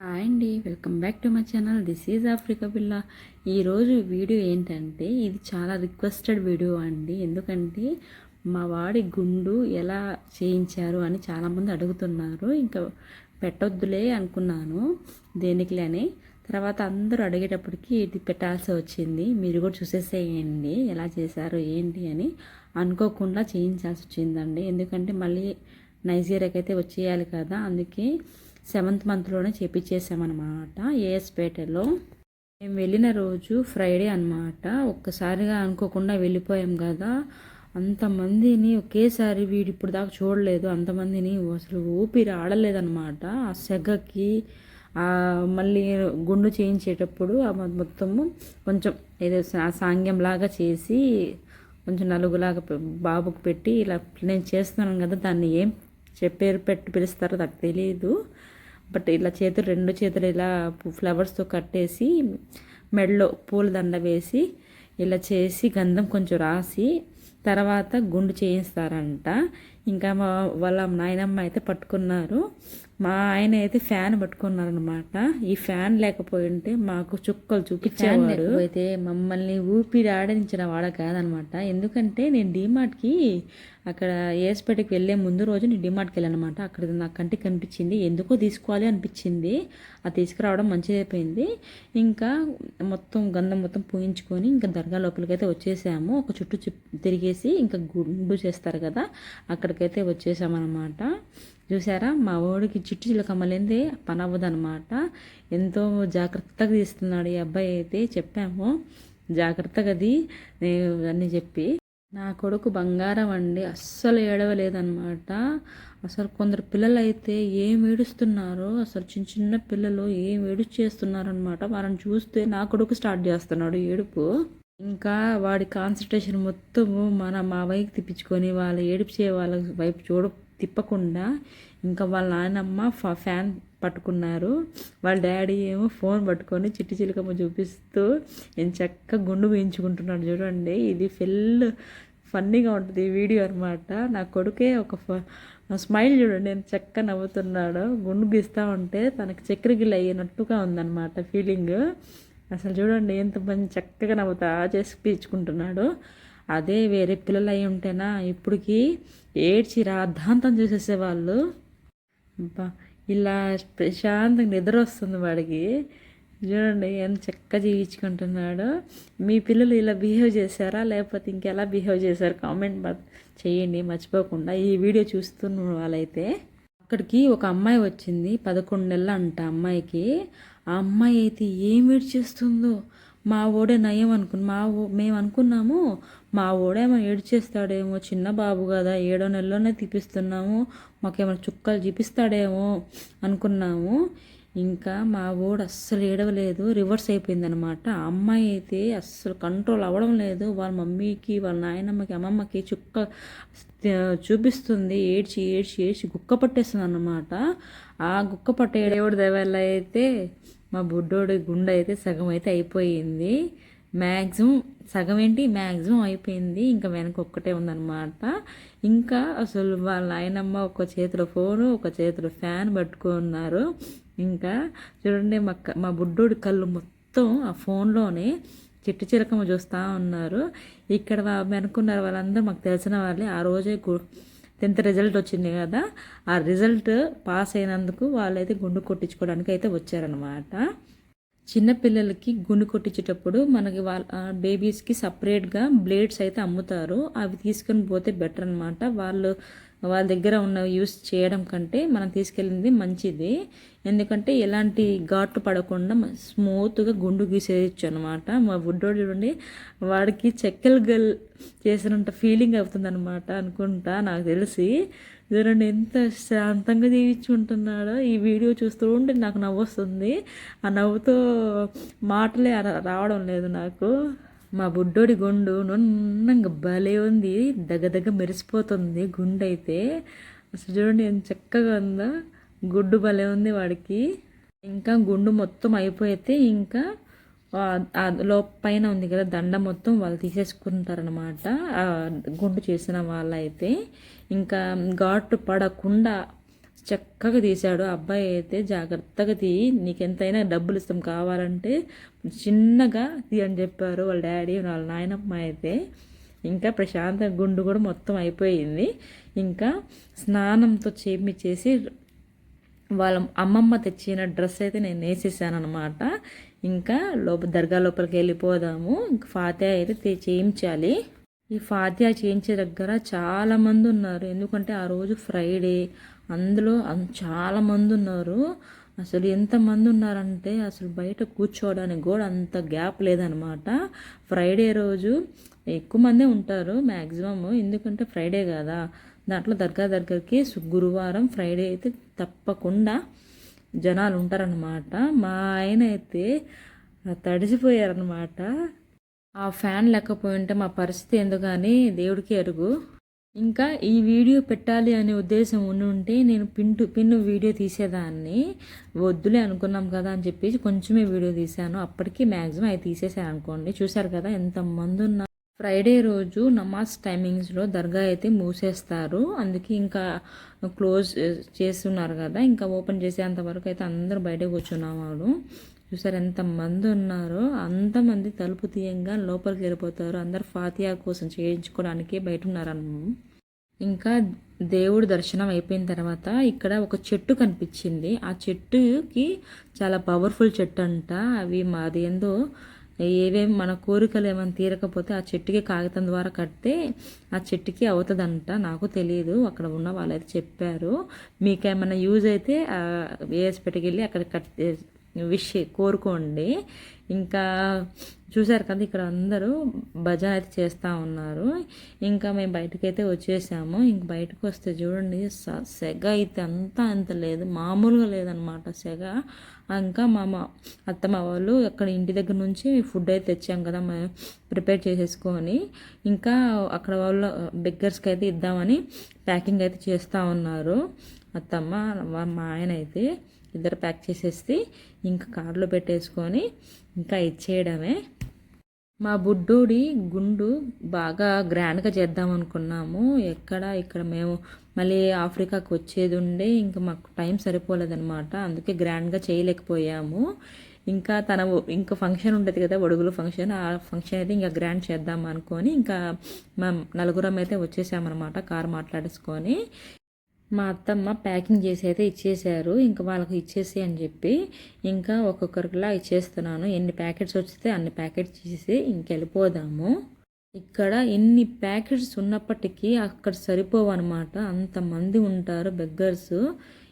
Hi అండి welcome back to my channel. This is Africa Pilla ఈరోజు video ఏంటంటే ఇది చాలా రిక్వెస్టెడ్ వీడియో అండి. ఎందుకంటే మా వాడి గుండు ఎలా చేయించారు అని చాలామంది అడుగుతున్నారు. ఇంకా పెట్టొద్దులే అనుకున్నాను దేనికిలే అని తర్వాత అందరూ అడిగేటప్పటికి ఇది పెట్టాల్సి వచ్చింది. మీరు కూడా చూసేసేయండి ఎలా చేశారు ఏంటి అని అనుకోకుండా చేయించాల్సి వచ్చిందండి. ఎందుకంటే మళ్ళీ నైజీరియాకి అయితే వచ్చేయాలి కదా. అందుకే సెవెంత్ మంత్లోనే చేపించేసామన్నమాట ఏఎస్పేటలో. మేము వెళ్ళిన రోజు ఫ్రైడే అనమాట ఒక్కసారిగా అనుకోకుండా వెళ్ళిపోయాం కదా అంతమందిని ఒకేసారి వీడు ఇప్పుడు దాకా చూడలేదు. అంతమందిని అసలు ఊపిరి ఆడలేదన్నమాట. ఆ సెగకి మళ్ళీ గుండు చేయించేటప్పుడు మొత్తము కొంచెం ఏదో సాంగ్యంలాగా చేసి కొంచెం నలుగులాగా బాబుకు పెట్టి ఇలా నేను చేస్తున్నాను కదా దాన్ని ఏం చెప్పేరు పెట్టి పిలుస్తారో నాకు తెలియదు బట్ ఇలా చేతులు రెండు చేతులు ఇలా ఫ్లవర్స్తో కట్టేసి మెడలో పూల దండ వేసి ఇలా చేసి గంధం కొంచెం రాసి తర్వాత గుండు చేయిస్తారంట. ఇంకా మా వాళ్ళ నాయనమ్మ అయితే పట్టుకున్నారు. మా ఆయన అయితే ఫ్యాన్ పట్టుకున్నారు అనమాట ఈ ఫ్యాన్ లేకపోయి ఉంటే మాకు చుక్కలు చూపించేవాడు. అయితే మమ్మల్ని ఊపిరి ఆడించిన వాడ కాదనమాట ఎందుకంటే నేను డీమార్ట్కి అక్కడ ఏస్పేటకి వెళ్ళే ముందు రోజు నేను డిమార్ట్కి వెళ్ళానమాట అక్కడ నాకు కంటికి కనిపించింది. ఎందుకో తీసుకోవాలి అనిపించింది. అది తీసుకురావడం మంచిదైపోయింది. ఇంకా మొత్తం గంధం మొత్తం పూయించుకొని ఇంకా దర్గా లోపలికి అయితే వచ్చేసాము. ఒక చుట్టూ తిరిగేసి ఇంకా గుండు చేస్తారు కదా అక్కడికైతే వచ్చేసామన్నమాట. చూసారా? మా వాడికి చిట్టు చిలకమ్మలేందే? పని అవ్వదనమాట ఎంతో జాగ్రత్తగా తీస్తున్నాడు ఈ అబ్బాయి అయితే చెప్పాము. జాగ్రత్తగా అది అన్నీ చెప్పి. నా కొడుకు బంగారం అండి అస్సలు ఏడవలేదన్నమాట. అసలు కొందరు పిల్లలు అయితే ఏం ఏడుస్తున్నారో అసలు చిన్న చిన్న పిల్లలు ఏం ఏడుపు చేస్తున్నారనమాట వాళ్ళని చూస్తే నా కొడుకు స్టార్ట్ చేస్తున్నాడు ఏడుపు. ఇంకా వాడి కాన్సన్ట్రేషన్ మొత్తము మన మా వైపు తిప్పించుకొని వాళ్ళ ఏడిపించే వాళ్ళ వైపు చూడ తిప్పకుండా ఇంకా వాళ్ళ నాయనమ్మ ఫ్యాన్ పట్టుకున్నారు. వాళ్ళ డాడీ ఏమో ఫోన్ పట్టుకొని చిట్టి చిలుకమ్మ చూపిస్తూ నేను చక్కగా గుండు వేయించుకుంటున్నాడు చూడండి. ఇది ఫుల్ ఫన్నీగా ఉంటుంది ఈ వీడియో అనమాట నా కొడుకే ఒక స్మైల్ చూడండి నేను చక్కగా నవ్వుతున్నాడు. గుండు గీస్తూ ఉంటే తనకి చక్కెర గిల్ అయ్యినట్టుగా ఉందన్నమాట ఫీలింగ్. అసలు చూడండి ఎంత మంచి చక్కగా నవ్వుతా చేసి పీల్చుకుంటున్నాడు. అదే వేరే పిల్లలు అయి ఉంటేనా? ఇప్పటికి ఏడ్చి రాద్ధాంతం చేసేసేవాళ్ళు. ఇలా ప్రశాంతంగా నిద్ర వస్తుంది వాడికి. చూడండి ఎంత చక్కగా జీవించుకుంటున్నాడు. మీ పిల్లలు ఇలా బిహేవ్ చేశారా? లేకపోతే ఇంకెలా బిహేవ్ చేశారు? కామెంట్ చేయండి మర్చిపోకుండా. ఈ వీడియో చూస్తున్న వాళ్ళైతే అక్కడికి ఒక అమ్మాయి వచ్చింది పదకొండు నెలలు అంట అమ్మాయికి. ఆ అమ్మాయి అయితే ఏం చేస్తుందో మా ఓడే నయం అనుకుని మా మేము అనుకున్నాము మా ఓడేమో ఏడ్చేస్తాడేమో చిన్న బాబు కదా ఏడో నెలలోనే తీపిస్తున్నాము మాకేమైనా చుక్కలు చూపిస్తాడేమో అనుకున్నాము. ఇంకా మా ఓడు అస్సలు ఏడవలేదు రివర్స్ అయిపోయిందనమాట. అమ్మాయి అయితే అస్సలు కంట్రోల్ అవ్వడం లేదు వాళ్ళ మమ్మీకి వాళ్ళ నాయనమ్మకి అమ్మమ్మకి చుక్క చూపిస్తుంది ఏడ్చి ఏడ్చి ఏడ్చి గుక్క పట్టేస్తుంది అనమాట ఆ గుక్క పట్టే ఏడవడి అయితే మా బుడ్డోడి గుండె అయితే సగం అయితే అయిపోయింది. మ్యాక్సిమం సగం ఏంటి? మ్యాక్సిమం అయిపోయింది. ఇంకా వెనక ఒక్కటే ఉందన్నమాట. ఇంకా అసలు వాళ్ళ ఆయనమ్మ ఒక చేతిలో ఫోను ఒక చేతిలో ఫ్యాన్ పట్టుకున్నారు. ఇంకా చూడండి మా మా బుడ్డోడి కళ్ళు మొత్తం ఆ ఫోన్లోనే చిట్టు చిరకమ్మ చూస్తూ ఉన్నారు. ఇక్కడ వెనుకున్నారు వాళ్ళందరూ. మాకు తెలిసిన వాళ్ళే. ఆ రోజే టెన్త్ రిజల్ట్ వచ్చింది కదా. ఆ రిజల్ట్ పాస్ అయినందుకు వాళ్ళైతే గుండు కొట్టించుకోవడానికి అయితే వచ్చారనమాట చిన్నపిల్లలకి గుండు కొట్టించేటప్పుడు మనకి వాళ్ళ బేబీస్కి సపరేట్గా బ్లేడ్స్ అయితే అమ్ముతారు. అవి తీసుకొని పోతే బెటర్ అనమాట వాళ్ళు వాళ్ళ దగ్గర ఉన్న యూస్ చేయడం కంటే మనం తీసుకెళ్ళింది మంచిది. ఎందుకంటే ఎలాంటి ఘాట్లు పడకుండా స్మూత్గా గుండు గీసేయచ్చు అనమాట మా బుడ్డోడు చూడండి వాడికి చెక్కలు గల్ చేసినంత ఫీలింగ్ అవుతుంది అనమాట అనుకుంటా నాకు తెలిసి. చూడండి ఎంత శాంతంగా జీవించుకుంటున్నాడో ఈ వీడియో చూస్తూ ఉంటే నాకు నవ్వు వస్తుంది ఆ నవ్వుతో మాటలే రావడం లేదు నాకు. మా బుడ్డోడి గుండు నున్నంగా భలే ఉంది దగ్గ దగ్గ మెరిసిపోతుంది గుండు అయితే అసలు చూడండి ఎంత చక్కగా ఉందో. గుడ్డు భలే ఉంది వాడికి. ఇంకా గుండు మొత్తం అయిపోయితే ఇంకా లో పైన ఉంది కదా దండ మొత్తం వాళ్ళు తీసేసుకుంటారనమాట గుండు చేసిన వాళ్ళైతే. ఇంకా ఘాటు పడకుండా చక్కగా తీశాడు. ఆ అబ్బాయి అయితే జాగ్రత్తగా తీ నీకు ఎంతైనా డబ్బులు ఇస్తాం కావాలంటే చిన్నగా తీ అని చెప్పారు వాళ్ళ డాడీ వాళ్ళ నాయనమ్మ అయితే. ఇంకా ప్రశాంత గుండు కూడా మొత్తం అయిపోయింది. ఇంకా స్నానంతో చేసి వాళ్ళ అమ్మమ్మ తెచ్చిన డ్రెస్ అయితే నేను వేసేసాను అనమాట ఇంకా లోపల దర్గా లోపలికి వెళ్ళిపోదాము. ఇంకా ఫాతిహా అయితే చేయించాలి. ఈ ఫాతిహా చేయించే దగ్గర చాలామంది ఉన్నారు. ఎందుకంటే ఆ రోజు ఫ్రైడే. అందులో చాలామంది ఉన్నారు. అసలు ఎంతమంది ఉన్నారంటే అసలు బయట కూర్చోవడానికి కూడా అంత గ్యాప్ లేదనమాట. ఫ్రైడే రోజు ఎక్కువ మందే ఉంటారు మ్యాక్సిమమ్ ఎందుకంటే ఫ్రైడే కదా. దాంట్లో దర్గా దగ్గరికి గురువారం ఫ్రైడే అయితే తప్పకుండా జనాలు ఉంటారనమాట మా ఆయన అయితే తడిసిపోయారనమాట ఆ ఫ్యాన్ లేకపోయి ఉంటే మా పరిస్థితి ఎందుకని దేవుడికి అరుగు. ఇంకా ఈ వీడియో పెట్టాలి అనే ఉద్దేశం ఉండి ఉంటే నేను పింటు పిన్ను వీడియో తీసేదాన్ని. వద్దులే అనుకున్నాం కదా అని చెప్పేసి కొంచెమే వీడియో తీశాను. అప్పటికి మ్యాక్సిమం అవి తీసేసాను అనుకోండి చూశారు కదా ఎంతమంది ఉన్నా ఫ్రైడే రోజు నమాజ్ టైమింగ్స్లో దర్గా అయితే మూసేస్తారు. అందుకే ఇంకా క్లోజ్ చేస్తున్నారు కదా. ఇంకా ఓపెన్ చేసేంత వరకు అయితే అందరూ బయటకు కూర్చున్నాము చూసారు ఎంతమంది ఉన్నారో. అంతమంది తలుపు తీయంగా లోపలికి వెళ్ళిపోతారు. అందరు ఫాతియా కోసం చేయించుకోవడానికి బయట ఉన్నారన్న ఇంకా దేవుడు దర్శనం అయిపోయిన తర్వాత ఇక్కడ ఒక చెట్టు కనిపించింది. ఆ చెట్టుకి చాలా పవర్ఫుల్ చెట్టు అంట అవి మాది ఏందో ఏవేమి మన కోరికలు ఏమైనా తీరకపోతే ఆ చెట్టుకి కాగితం ద్వారా కడితే ఆ చెట్టుకి అవుతుందంట. నాకు తెలియదు అక్కడ ఉన్న వాళ్ళైతే చెప్పారు. మీకు ఏమైనా యూజ్ అయితే వేసి పెట్టుకెళ్ళి అక్కడ కట్ విష్ కోరుకోండి. ఇంకా చూశారు కదా ఇక్కడ అందరూ భజన అయితే చేస్తూ ఉన్నారు. ఇంకా మేము బయటకైతే వచ్చేసాము. ఇంక బయటకు వస్తే చూడండి సెగ అయితే అంతా అంత లేదు మామూలుగా లేదనమాట సెగ. ఇంకా మా అత్తమ్మ వాళ్ళు అక్కడ ఇంటి దగ్గర నుంచి ఫుడ్ అయితే తెచ్చాం కదా మేము ప్రిపేర్ చేసేసుకొని. ఇంకా అక్కడ వాళ్ళ బెగ్గర్స్కి అయితే ఇద్దామని ప్యాకింగ్ అయితే చేస్తూ ఉన్నారు. అత్తమ్మ మా ఆయన అయితే ఇద్దరు ప్యాక్ చేసేసి ఇంకా కార్లో పెట్టేసుకొని ఇంకా ఇచ్చేయడమే. మా బుడ్డోడి గుండు బాగా గ్రాండ్గా చేద్దాం అనుకున్నాము. ఎక్కడ? ఇక్కడ మేము మళ్ళీ ఆఫ్రికాకి వచ్చేది ఉండే ఇంకా మాకు టైం సరిపోలేదనమాట అందుకే గ్రాండ్గా చేయలేకపోయాము. ఇంకా తన ఇంకా ఫంక్షన్ ఉంటుంది కదా ఒడుగులు ఫంక్షన్ ఆ ఫంక్షన్ అయితే ఇంకా గ్రాండ్ చేద్దాం అనుకొని ఇంకా మా నలుగురం అయితే వచ్చేసామన్నమాట కార్ మాట్లాడేసుకొని. మా అత్తమ్మ ప్యాకింగ్ చేసి అయితే ఇచ్చేసారు ఇంకా వాళ్ళకి ఇచ్చేసి అని చెప్పి ఇంకా ఒక్కొక్కరికిలా ఇచ్చేస్తున్నాను. ఎన్ని ప్యాకెట్స్ వచ్చితే అన్ని ప్యాకెట్స్ చేసి ఇంకెళ్ళిపోదాము. ఇక్కడ ఎన్ని ప్యాకెట్స్ ఉన్నప్పటికీ అక్కడ సరిపోవు అనమాట అంతమంది ఉంటారు బెగ్గర్స్.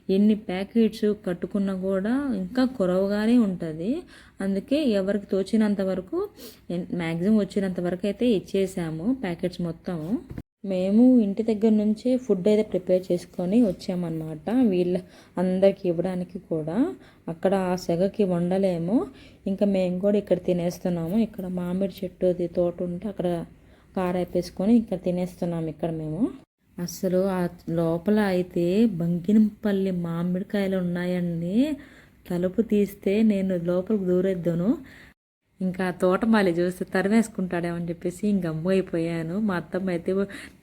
ఎన్ని ప్యాకెట్స్ కట్టుకున్నా కూడా ఇంకా కొరవగానే ఉంటుంది. అందుకే ఎవరికి తోచినంత వరకు మ్యాక్సిమం వచ్చినంత వరకు అయితే ఇచ్చేసాము ప్యాకెట్స్ మొత్తము మేము ఇంటి దగ్గర నుంచే ఫుడ్ అయితే ప్రిపేర్ చేసుకొని వచ్చామన్నమాట. వీళ్ళ అందరికి ఇవ్వడానికి కూడా. అక్కడ ఆ సెగకి వండలేము. ఇంకా మేము కూడా ఇక్కడ తినేస్తున్నాము. ఇక్కడ మామిడి చెట్టుది తోట ఉంటే అక్కడ కారేపేసుకొని ఇక్కడ తినేస్తున్నాము ఇక్కడ మేము. అసలు ఆ లోపల అయితే బంగినపల్లి మామిడికాయలు ఉన్నాయండి. తలుపు తీస్తే నేను లోపలికి దూరేద్దాను. ఇంకా తోటమాలి చూస్తే తరిమేసుకుంటాడేమో చెప్పేసి ఇంక గమ్ము అయిపోయాను మా అత్తమ్మ అయితే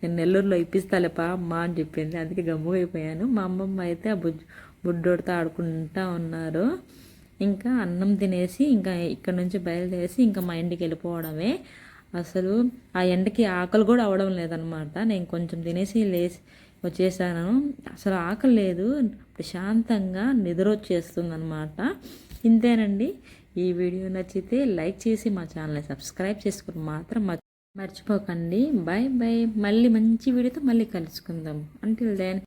నేను నెల్లూరులో ఇప్పిస్తాలేపా అమ్మ అని చెప్పింది. అందుకే గమ్ము అయిపోయాను మా అమ్మమ్మ అయితే ఆ బుజ్జు బుడ్డోడితో ఆడుకుంటా ఉన్నారు. ఇంకా అన్నం తినేసి ఇంకా ఇక్కడ నుంచి బయలుదేసి ఇంకా మా ఇంటికి వెళ్ళిపోవడమే. అసలు ఆ ఎండకి ఆకలి కూడా అవడం లేదనమాట నేను కొంచెం తినేసి లేచి వచ్చేసాను. అసలు ఆకలి లేదు. ప్రశాంతంగా నిద్ర వచ్చేస్తుంది అనమాట ఇంతేనండి. ఈ వీడియో నచ్చితే లైక్ చేసి మా ఛానల్ని సబ్స్క్రైబ్ చేసుకుని మాత్రం మర్చిపోకండి. బాయ్ బాయ్ మళ్ళీ మంచి వీడియోతో మళ్ళీ కలుసుకుందాం. Until then